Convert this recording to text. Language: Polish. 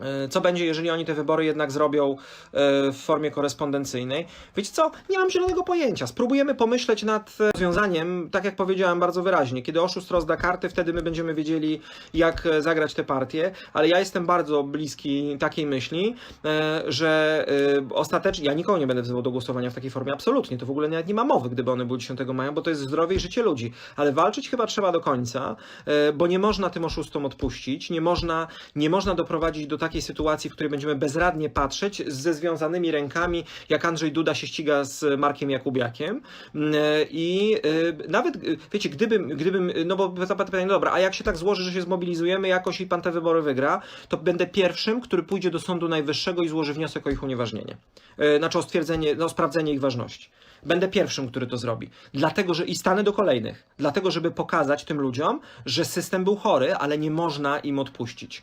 E, Co będzie, jeżeli oni te wybory jednak zrobią e, w formie korespondencyjnej? Wiecie co? Nie mam zielonego pojęcia. Spróbujemy pomyśleć nad e, rozwiązaniem, tak jak powiedziałem bardzo wyraźnie. Kiedy oszust rozda karty, wtedy my będziemy wiedzieli, jak zagrać tę partię, ale ja jestem bardzo bliski takiej myśli, że ostatecznie, ja nikogo nie będę wzywał do głosowania w takiej formie, absolutnie, to w ogóle nawet nie ma mowy, gdyby one były 10 maja, bo to jest zdrowie i życie ludzi, ale walczyć chyba trzeba do końca, bo nie można tym oszustom odpuścić, nie można, nie można doprowadzić do takiej sytuacji, w której będziemy bezradnie patrzeć ze związanymi rękami, jak Andrzej Duda się ściga z Markiem Jakubiakiem Mm, e, i e, nawet, e, wiecie, gdybym, gdybym, no bo zapadł pytanie, no dobra, a jak się tak złoży, że się zmobilizujemy jakoś i pan te wybory wygra, to będę pierwszym, który pójdzie do Sądu Najwyższego i złoży wniosek o ich unieważnienie. Znaczy o stwierdzenie, no sprawdzenie ich ważności. Będę pierwszym, który to zrobi. Dlatego, że i stanę do kolejnych. Dlatego, żeby pokazać tym ludziom, że system był chory, ale nie można im odpuścić.